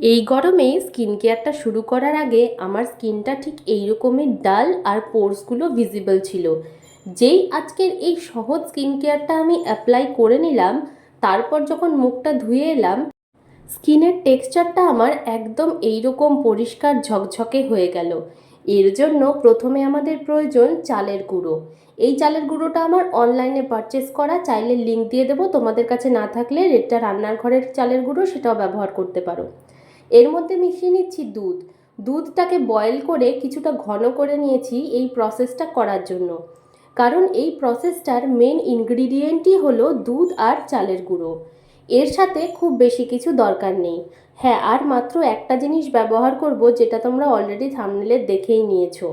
এই গরমে স্কিন কেয়ারটা শুরু করার আগে আমার স্কিনটা ঠিক এই রকমের ডাল আর পোর্সগুলো ভিজিবল ছিল। যেই আজকের এই সহজ স্কিন কেয়ারটা আমি অ্যাপ্লাই করে নিলাম, তারপর যখন মুখটা ধুয়ে এলাম স্কিনের টেক্সচারটা আমার একদম এই রকম পরিষ্কার ঝকঝকে হয়ে গেল। এর জন্য প্রথমে আমাদের প্রয়োজন চালের গুঁড়ো। এই চালের গুঁড়োটা আমার অনলাইনে পারচেস করা, চাইলে লিঙ্ক দিয়ে দেবো। তোমাদের কাছে না থাকলে রেটটা রান্নার ঘরের চালের গুঁড়ো সেটাও ব্যবহার করতে পারো। এর মধ্যে মিশিয়ে নিচ্ছি দুধ। দুধটাকে বয়েল করে কিছুটা ঘন করে নিয়েছি এই প্রসেসটা করার জন্য। কারণ এই প্রসেসটার মেন ইনগ্রিডিয়েন্টই হলো দুধ আর চালের গুঁড়ো। এর সাথে খুব বেশি কিছু দরকার নেই। হ্যাঁ আর মাত্র একটা জিনিস ব্যবহার করব যেটা তোমরা অলরেডি থামনেলে দেখেই নিয়েছো।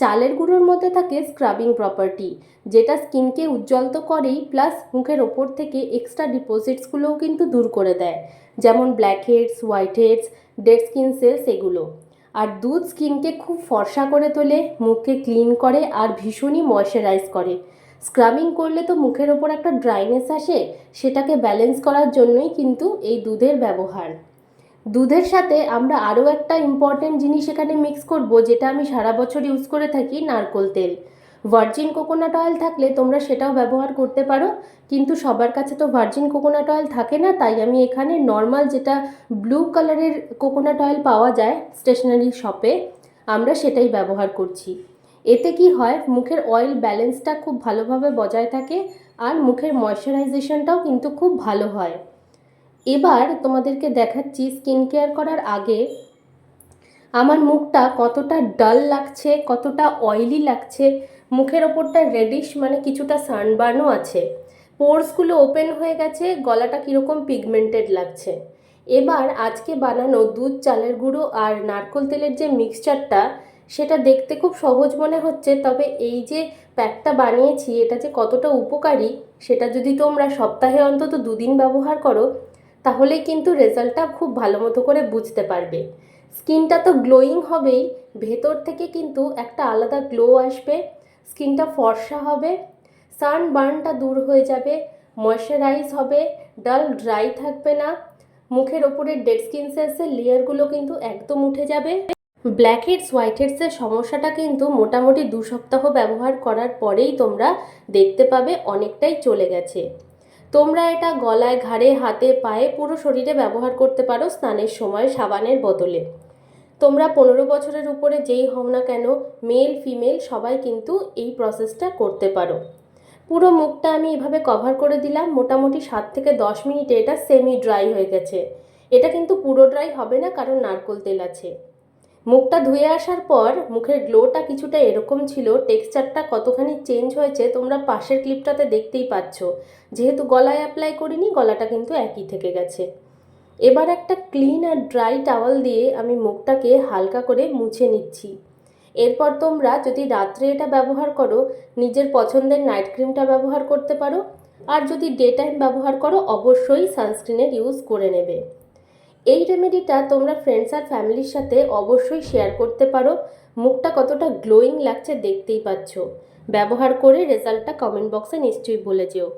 চালের গুঁড়োর মধ্যে থাকে স্ক্রাবিং প্রপার্টি যেটা স্কিনকে উজ্জ্বল তো করেই প্লাস মুখের ওপর থেকে এক্সট্রা ডিপোজিটসগুলোও কিন্তু দূর করে দেয়, যেমন blackheads whiteheads dead skin cells এগুলো। আর দুধ স্কিনকে খুব ফর্সা করে তোলে, মুখকে ক্লিন করে আর ভীষণই ময়শ্চারাইজ করে। স্ক্রাবিং করলে তো মুখের ওপর একটা ড্রাইনেস আসে, সেটাকে ব্যালেন্স করার জন্যই কিন্তু এই দুধের ব্যবহার। দুধের সাথে আমরা আরও একটা ইম্পর্টেন্ট জিনিস এখানে মিক্স করব, যেটা আমি সারা বছর ইউজ করে থাকি, নারকোল তেল। ভার্জিন কোকোনাট অয়েল থাকলে তোমরা সেটাও ব্যবহার করতে পারো, কিন্তু সবার কাছে তো ভার্জিন কোকোনাট অয়েল থাকে না, তাই আমি এখানে নর্মাল যেটা ব্লু কালারের কোকোনাট অয়েল পাওয়া যায় স্টেশনারি শপে আমরা সেটাই ব্যবহার করছি। এতে কি হয়, মুখের অয়েল ব্যালেন্সটা খুব ভালোভাবে বজায় থাকে, আর মুখের ময়শ্চারাইজেশনটাও কিন্তু খুব ভালো হয়। এবার তোমাদেরকে দেখাচ্ছি স্কিন কেয়ার করার আগে আমার মুখটা কতটা ডাল লাগছে, কতটা অয়েলি লাগছে, মুখের ওপরটা রেডিশ মানে কিছুটা সানবার্নও আছে। পোর্সগুলো ওপেন হয়ে গেছে, গলাটা কীরকম পিগমেন্টেড লাগছে। এবার আজকে বানানো দুধ, চালের গুঁড়ো আর নারকোল তেলের যে মিক্সচারটা সেটা দেখতে খুব সহজ মনে হচ্ছে, তবে এই যে প্যাকটা বানিয়েছি, এটা যে কতটা উপকারী, সেটা যদি তোমরা সপ্তাহে অন্তত দুদিন ব্যবহার করো তাহলে কিন্তু রেজাল্টটা খুব ভালো মতো করে বুঝতে পারবে। স্কিনটা তো গ্লোয়িং হবেই, ভেতর থেকে কিন্তু একটা আলাদা গ্লো আসবে, স্কিনটা ফর্সা হবে সান বার্নটা দূর হয়ে যাবে ময়শ্চারাইজ হবে ডাল ড্রাই থাকবে না, মুখের ওপরের ডেড স্কিন সেলসের লেয়ারগুলো কিন্তু একদম উঠে যাবে। ব্ল্যাক হেডস হোয়াইট হেডসের সমস্যাটা কিন্তু মোটামুটি দু সপ্তাহ ব্যবহার করার পরেই তোমরা দেখতে পাবে অনেকটাই চলে গেছে। তোমরা এটা গলায়, ঘাড়ে, হাতে, পায়ে পুরো শরীরে ব্যবহার করতে পারো স্নানের সময় সাবানের বদলে। তোমরা পনেরো বছরের উপরে যেই হও না কেন, মেল, ফিমেল, সবাই কিন্তু এই প্রসেসটা করতে পারো। পুরো মুখটা আমি এভাবে কভার করে দিলাম, মোটামুটি সাত থেকে দশ মিনিটে এটা সেমি ড্রাই হয়ে গেছে। এটা কিন্তু পুরো ড্রাই হবে না, কারণ নারকোল তেল আছে। মুখটা ধুয়ে আসার পর মুখের গ্লোটা কিছুটা এরকম ছিল, টেক্সচারটা কতখানি চেঞ্জ হয়েছে তোমরা পাশের ক্লিপটাতে দেখতেই পাচ্ছ। যেহেতু গলায় অ্যাপ্লাই করিনি, গলাটা কিন্তু একই থেকে গেছে। এবার একটা ক্লিন আর ড্রাই টাওয়াল দিয়ে আমি মুখটাকে হালকা করে মুছে নিচ্ছি। এরপর তোমরা যদি রাত্রে এটা ব্যবহার করো, নিজের পছন্দের নাইট ক্রিমটা ব্যবহার করতে পারো। আর যদি ডে টাইম ব্যবহার করো, অবশ্যই সানস্ক্রিনের ইউজ করে নেবে। এই রেমেডিটা তোমরা ফ্রেন্ডস আর ফ্যামিলির সাথে অবশ্যই শেয়ার করতে পারো। মুখটা কতটা গ্লোয়িং লাগছে দেখতেই পাচ্ছ। ব্যবহার করে রেজাল্টটা কমেন্ট বক্সে নিশ্চয়ই বলে যেও।